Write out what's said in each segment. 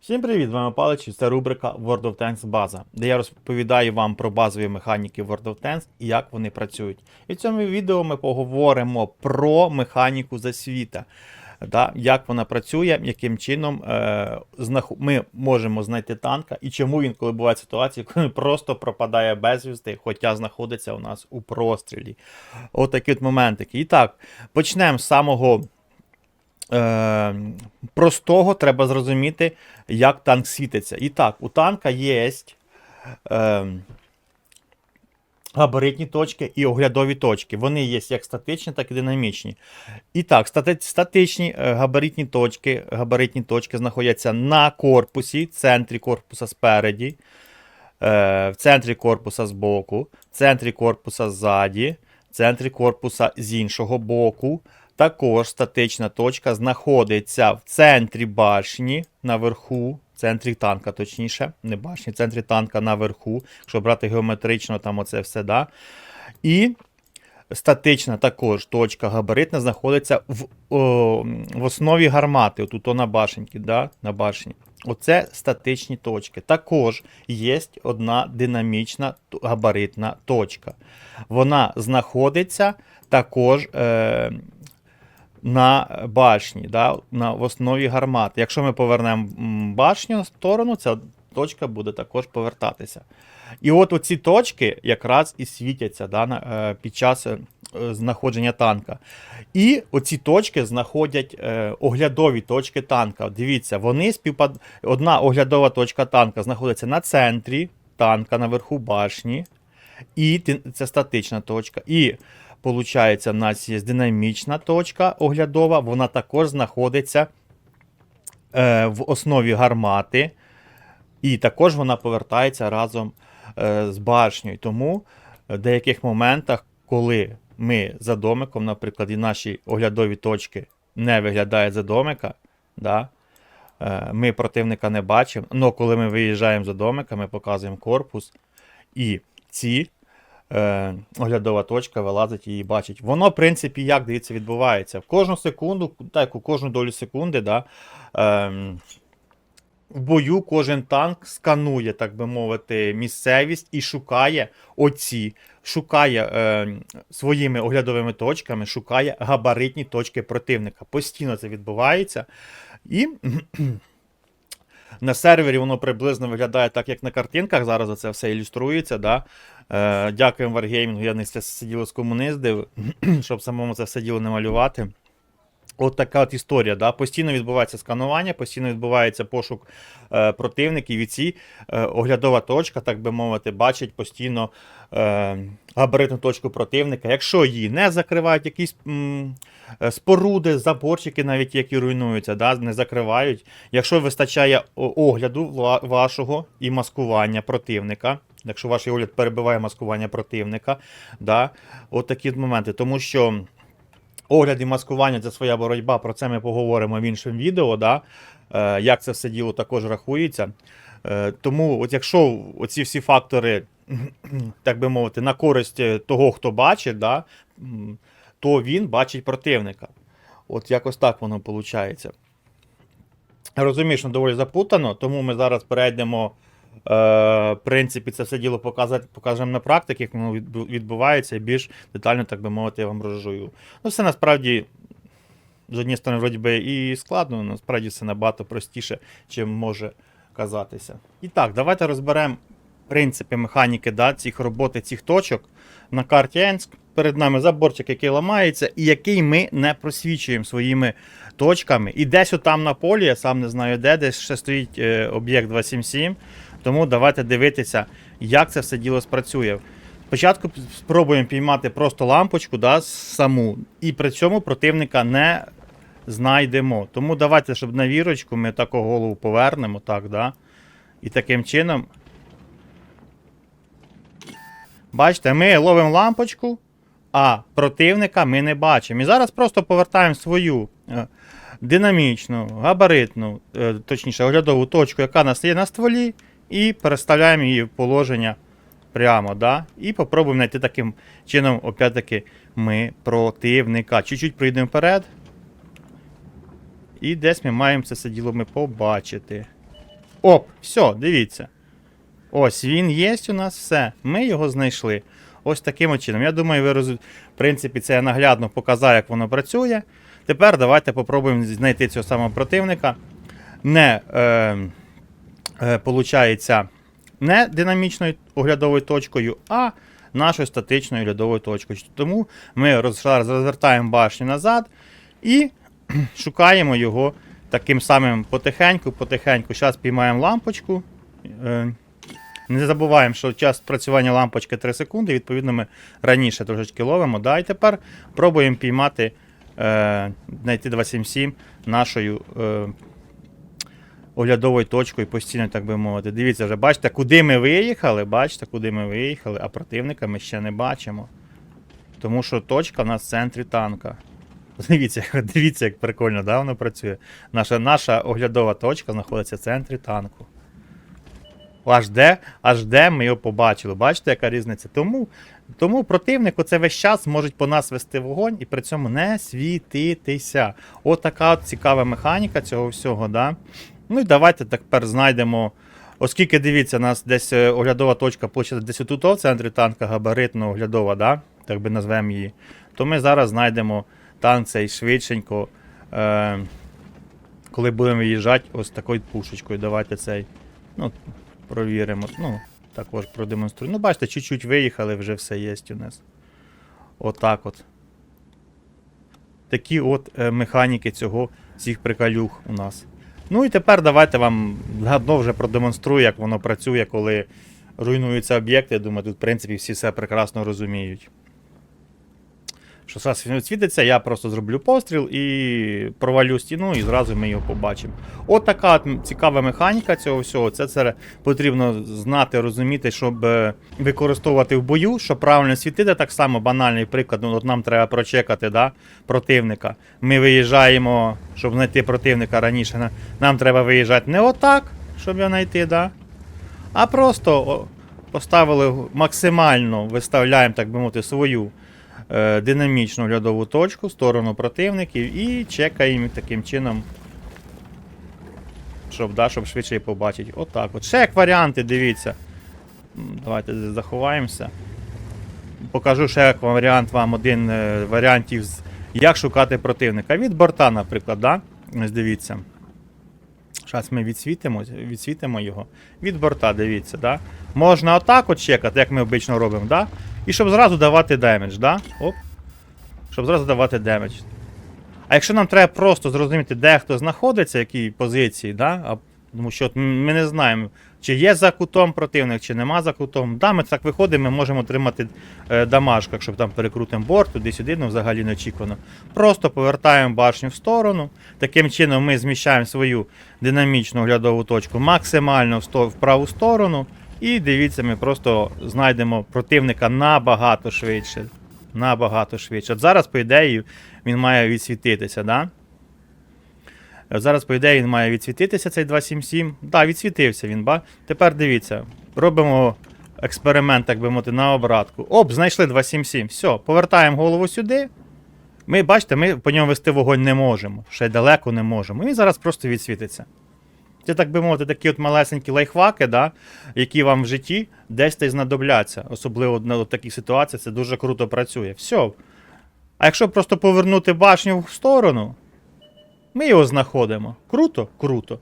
Всім привіт, з вами Палич, це рубрика World of Tanks База, де я розповідаю вам про базові механіки World of Tanks і як вони працюють. І в цьому відео ми поговоримо про механіку засвіта. Да, як вона працює, яким чином е, ми можемо знайти танка, і чому він, коли буває ситуації, коли він просто пропадає безвісти, хоча знаходиться у нас у прострілі. Отакі от моментики. І так, почнемо з самого е, простого треба зрозуміти, як танк світиться. І так, у танка є е, габаритні точки і оглядові точки. Вони є як статичні, так і динамічні. І так, стати- статичні е, габаритні точки, габаритні точки знаходяться на корпусі, в центрі корпуса спереді, е, в центрі корпуса збоку, в центрі корпуса ззаді, в центрі корпуса з іншого боку. Також статична точка знаходиться в центрі башні наверху, в центрі танка, точніше, не башні, в центрі танка наверху, якщо брати геометрично, там оце все, да. І статична також точка габаритна знаходиться в, о, в основі гармати, отут на башеньки, да, на башні. Оце статичні точки. Також є одна динамічна габаритна точка. Вона знаходиться також е, на башні, да, на, в основі гармати. Якщо ми повернемо башню в сторону, ця точка буде також повертатися. І от оці точки якраз і світяться да, на, е, під час е, знаходження танка. І оці точки знаходять е, оглядові точки танка. Дивіться, вони співпад... Одна оглядова точка танка знаходиться на центрі танка, наверху башні. І це статична точка. І виходить, в нас є динамічна точка оглядова, вона також знаходиться е, в основі гармати. І також вона повертається разом е, з башнею. Тому в деяких моментах, коли ми за домиком, наприклад, і наші оглядові точки не виглядають за домика, да, е, ми противника не бачимо. але коли ми виїжджаємо за домика, ми показуємо корпус, і ці е, оглядова точка вилазить її бачить. Воно, в принципі, як дивіться, відбувається. В кожну секунду, так, у кожну долю секунди, да, ем, в бою кожен танк сканує, так би мовити, місцевість і шукає оці, шукає е, своїми оглядовими точками, шукає габаритні точки противника. Постійно це відбувається. І на сервері воно приблизно виглядає так, як на картинках. Зараз це все ілюструється. Да? Е, дякуємо Wargaming, я не все діло скомуниздив, щоб самому це все діло не малювати. От така от історія. Да? Постійно відбувається сканування, постійно відбувається пошук е, противників, і ці е, оглядова точка, так би мовити, бачить постійно е, габаритну точку противника. Якщо її не закривають, якісь м, е, споруди, заборчики, навіть які руйнуються, да? не закривають. Якщо вистачає огляду вашого і маскування противника. Якщо ваш огляд перебиває маскування противника, да, от такі моменти. Тому що Огляд і маскування це своя боротьба. Про це ми поговоримо в іншому відео. Да? Е, як це все діло також рахується. Е, тому, от якщо оці всі фактори, так би мовити, на користь е, того, хто бачить, да? то він бачить противника. От якось так воно виходить. Розумію, що доволі запутано, тому ми зараз перейдемо. Е, в принципі, це все діло покажемо на практиці, як воно відбувається, і більш детально, так би мовити, я вам розжую. Ну, все насправді, з однієї сторони, вроді би, і складно, але насправді все набагато простіше, чим може казатися. І так, давайте розберемо принципи механіки да, цих роботи, цих точок на карті Енск. Перед нами заборчик, який ламається, і який ми не просвічуємо своїми точками. І десь отам на полі, я сам не знаю де, десь ще стоїть е, об'єкт 277. Тому давайте дивитися, як це все діло спрацює. Спочатку спробуємо піймати просто лампочку да, саму, і при цьому противника не знайдемо. Тому давайте, щоб на вірочку ми таку голову повернемо, так, да? І таким чином. Бачите, ми ловимо лампочку, а противника ми не бачимо. І зараз просто повертаємо свою е, динамічну, габаритну, е, точніше, оглядову точку, яка нас є на стволі, і переставляємо її в положення прямо. Да? І попробуємо знайти таким чином, опять-таки, ми противника. Чуть-чуть пройдемо вперед. І десь ми маємо це все ми побачити. Оп, все, дивіться. Ось він є у нас все. Ми його знайшли. Ось таким чином. Я думаю, ви роз... в принципі, це я наглядно показав, як воно працює. Тепер давайте попробуємо знайти цього самого противника. Не, е, е, получається, не динамічною оглядовою точкою, а нашою статичною оглядовою точкою. Тому ми розвертаємо башню назад і шукаємо його таким самим потихеньку, потихеньку. Зараз піймаємо лампочку. Е, не забуваємо, що час працювання лампочки 3 секунди, відповідно, ми раніше трошечки ловимо. Да, і тепер пробуємо піймати, е, знайти 277 нашою е, оглядовою точкою постійно, так би мовити. Дивіться, вже бачите, куди ми виїхали, бачите, куди ми виїхали, а противника ми ще не бачимо. Тому що точка в нас в центрі танка. Дивіться, дивіться, як прикольно, да, воно працює. Наша, наша оглядова точка знаходиться в центрі танку. Аж де, аж де ми його побачили. Бачите, яка різниця? Тому, тому противник оце весь час може по нас вести вогонь і при цьому не світитися. От така от цікава механіка цього всього. Да? Ну і давайте тепер знайдемо. Оскільки дивіться, у нас десь е, оглядова точка площадь десь отут в центрі танка габаритно оглядова, да? так би назвемо її, то ми зараз знайдемо танк швидшенько. Е- коли будемо виїжджати ось такою пушечкою. Давайте цей. Ну, провіримо. Ну, також продемонструю. Ну, бачите, чуть-чуть виїхали, вже все є у нас. Отак от. Такі от е, механіки цього цих прикалюх у нас. Ну і тепер давайте вам гадно вже продемонструю, як воно працює, коли руйнуються об'єкти. Я думаю, тут, в принципі, всі все прекрасно розуміють. Що зараз він світиться, я просто зроблю постріл і провалю стіну, і зразу ми його побачимо. От така цікава механіка цього всього. Це, це потрібно знати, розуміти, щоб е, використовувати в бою, щоб правильно світити. Так само банальний приклад. Ну, от нам треба прочекати да, противника. Ми виїжджаємо, щоб знайти противника раніше. Нам треба виїжджати не отак, щоб його знайти, да, а просто поставили максимально, виставляємо, так би мовити, свою динамічну глядову точку в сторону противників і чекаємо таким чином, щоб, да, щоб швидше побачити. Отак. От. Ще як варіанти, дивіться. Давайте заховаємося. Покажу ще як варіант вам один е, варіантів, як шукати противника. Від борта, наприклад, да? Ось дивіться. Зараз ми відсвітимо, відсвітимо його. Від борта, дивіться, да? Можна отак от чекати, як ми обично робимо, да? І щоб зразу давати демедж, да? Оп. Щоб зразу давати демедж. А якщо нам треба просто зрозуміти, де хто знаходиться, в якій позиції, да? а, тому що от ми не знаємо, чи є за кутом противник, чи нема за кутом. Да, ми так виходимо, ми можемо отримати е, дамажку, якщо там перекрутимо борт, туди-сюди, ну взагалі не очікувано. Просто повертаємо башню в сторону. Таким чином ми зміщаємо свою динамічну оглядову точку максимально в, сто- в праву сторону. І дивіться, ми просто знайдемо противника набагато швидше. Набагато швидше. От зараз, по ідеї, він має відсвітитися, да? Зараз, по ідеї, він має відсвітитися цей 277. Так, да, відсвітився він, ба. Тепер дивіться, робимо експеримент, так би мовити, на обратку. Оп, знайшли 277. Все, повертаємо голову сюди. Ми, бачите, ми по ньому вести вогонь не можемо. Ще далеко не можемо. І зараз просто відсвітиться. Це, так би мовити, такі от малесенькі лайфхаки, да, які вам в житті десь та й знадобляться. Особливо на таких ситуаціях це дуже круто працює. Все. А якщо просто повернути башню в сторону, ми його знаходимо. Круто? Круто.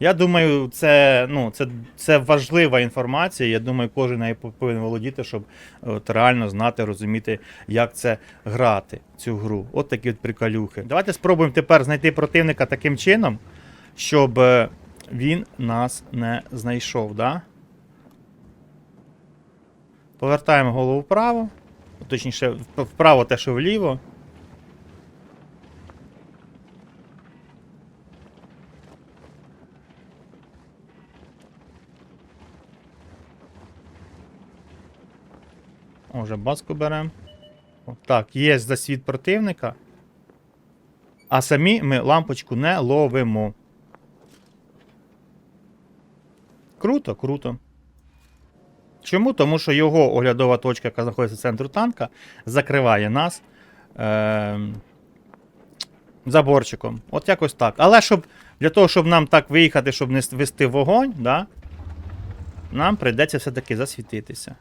Я думаю, це, ну, це, це важлива інформація. Я думаю, кожен нею повинен володіти, щоб от, реально знати, розуміти, як це грати цю гру. От такі от приколюхи. Давайте спробуємо тепер знайти противника таким чином, щоб е, він нас не знайшов. Да? Повертаємо голову вправо. Точніше, вправо те, що вліво. О, Вже баску беремо. Так, є засвіт противника. А самі ми лампочку не ловимо. Круто, круто. Чому? Тому що його оглядова точка, яка знаходиться в центру танка, закриває нас е- заборчиком. От якось так. Але щоб Для того, щоб нам так виїхати, щоб не вести вогонь, да, нам прийдеться все-таки засвітитися.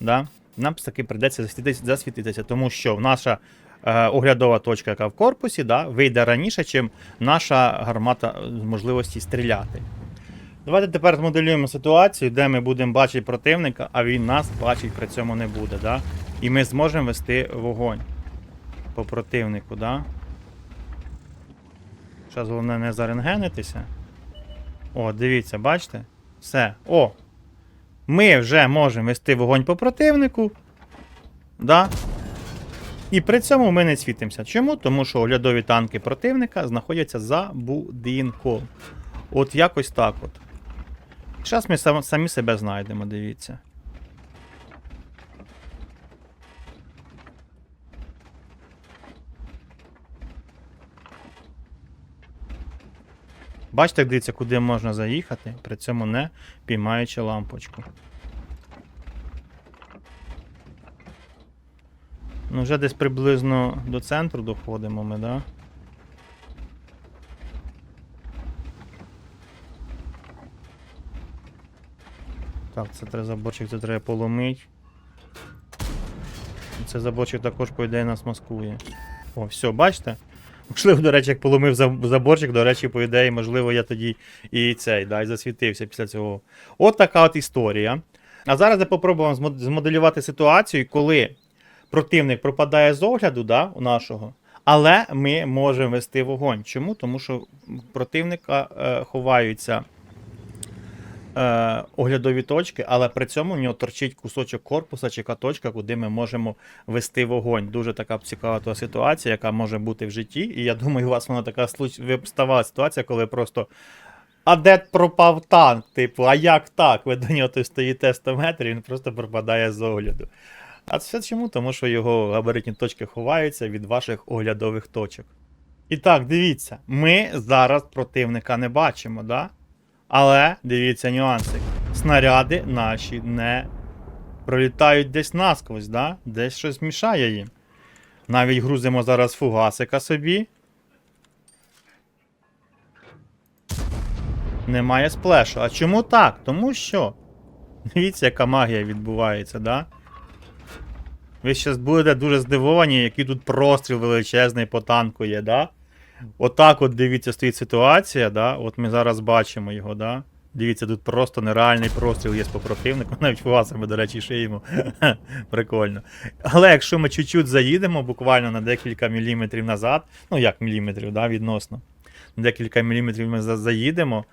Да? Нам все-таки прийдеться засвітитися, засвітитися, тому що наша е, оглядова точка, яка в корпусі, да, вийде раніше, ніж наша гармата з можливості стріляти. Давайте тепер змоделюємо ситуацію, де ми будемо бачити противника, а він нас бачить при цьому не буде. Да? І ми зможемо вести вогонь по противнику. Да? Зараз головне не зарентгенитися. О, дивіться, бачите? Все. О! Ми вже можемо вести вогонь по противнику. Да? І при цьому ми не світимося. Чому? Тому що оглядові танки противника знаходяться за будинком. От якось так от. Зараз ми сам- самі себе знайдемо, дивіться. Бачите, дивіться, куди можна заїхати, при цьому не піймаючи лампочку. Ну, вже десь приблизно до центру доходимо ми, да? Так, це треба заборчик, це треба поломить. Це заборчик також, по ідеї, нас маскує. О, все, бачите? Можливо, до речі, як поломив заборчик, до речі, по ідеї, можливо, я тоді і цей, да, і засвітився після цього. От така от історія. А зараз я попробую змоделювати ситуацію, коли противник пропадає з огляду да, у нашого, але ми можемо вести вогонь. Чому? Тому що противника е, ховаються е, оглядові точки, але при цьому в нього торчить кусочок корпуса чи каточка, куди ми можемо вести вогонь. Дуже така цікава та ситуація, яка може бути в житті. І я думаю, у вас вона така виставала ситуація, коли просто. А де пропав танк? Типу, а як так? Ви до нього стоїте 100 метрів, він просто пропадає з огляду. А це чому? Тому що його габаритні точки ховаються від ваших оглядових точок. І так, дивіться, ми зараз противника не бачимо, да? Але дивіться нюанси. Снаряди наші не пролітають десь насквозь, да? десь щось мішає їм. Навіть грузимо зараз фугасика собі. Немає сплешу. А чому так? Тому що. Дивіться, яка магія відбувається, да? Ви зараз будете дуже здивовані, який тут простріл величезний по танку є, да? Отак от дивіться, стоїть ситуація, да? От ми зараз бачимо його, да? Дивіться, тут просто нереальний простріл є по противнику, навіть фугасами, до речі, шиємо. Прикольно. Але якщо ми чуть-чуть заїдемо, буквально на декілька міліметрів назад, ну як міліметрів, да, відносно, на декілька міліметрів ми заїдемо.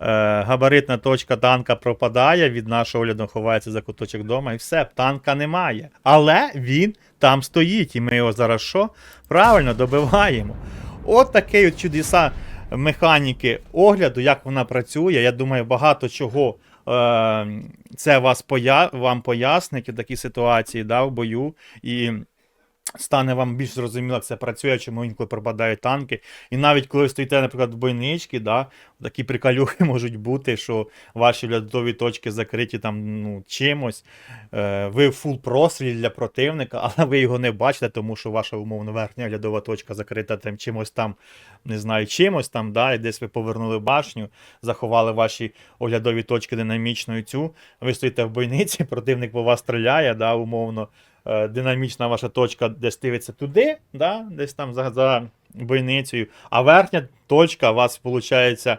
Е, габаритна точка танка пропадає, від нашого огляду ховається за куточок дома, і все, танка немає. Але він там стоїть, і ми його зараз що? Правильно добиваємо. От такий от чудеса механіки огляду, як вона працює. Я думаю, багато чого е, це вас поя... вам пояснить у такій ситуації да, в бою. І стане вам більш зрозуміло, як це працює, чому інколи пропадають танки. І навіть коли стоїте, наприклад, в бойничці, да, такі приколюхи можуть бути, що ваші льодові точки закриті там ну, чимось. Е, ви фул прострілі для противника, але ви його не бачите, тому що ваша умовно верхня глядова точка закрита там чимось там, не знаю, чимось там, да, і десь ви повернули башню, заховали ваші оглядові точки динамічною цю. Ви стоїте в бойниці, противник по вас стріляє, да, умовно. Е, Динамічна ваша точка десь дивиться туди, да, десь там за, за бойницею, а верхня точка у вас виходить е,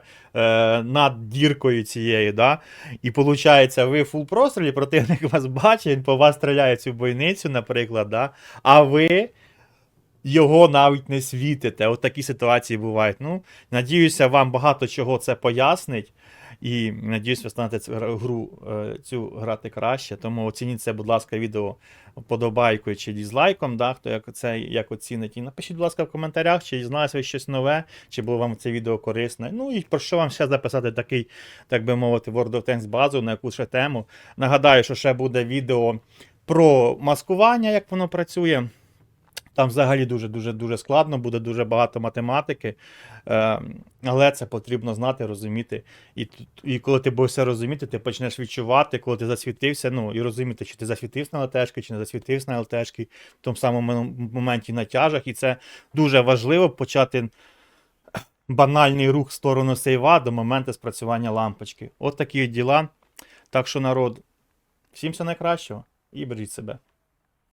над діркою цією. Да? І виходить, ви в фул прострілі, противник вас бачить, він по вас стріляє цю бойницю, наприклад, да? а ви його навіть не світите. От такі ситуації бувають. Ну, надіюся, вам багато чого це пояснить. І надіюсь, ви станете гру е, цю грати краще. Тому оцініть це, будь ласка, відео вподобайкою чи дізлайком, да, хто як це як оцінить. І напишіть, будь ласка, в коментарях, чи дізналися ви щось нове, чи було вам це відео корисне. Ну і про що вам ще записати такий, так би мовити, World of Tanks базу, на яку ще тему. Нагадаю, що ще буде відео про маскування, як воно працює. Там взагалі дуже дуже складно, буде дуже багато математики, е, але це потрібно знати, розуміти. І, і коли ти будеш все розуміти, ти почнеш відчувати, коли ти засвітився, ну і розуміти, чи ти засвітився на ЛТшки, чи не засвітився на ЛТшки, в тому самому моменті на тяжах. І це дуже важливо почати банальний рух в сторону сейва до моменту спрацювання лампочки. От такі діла. Так що, народ, всім все найкращого і бережіть себе.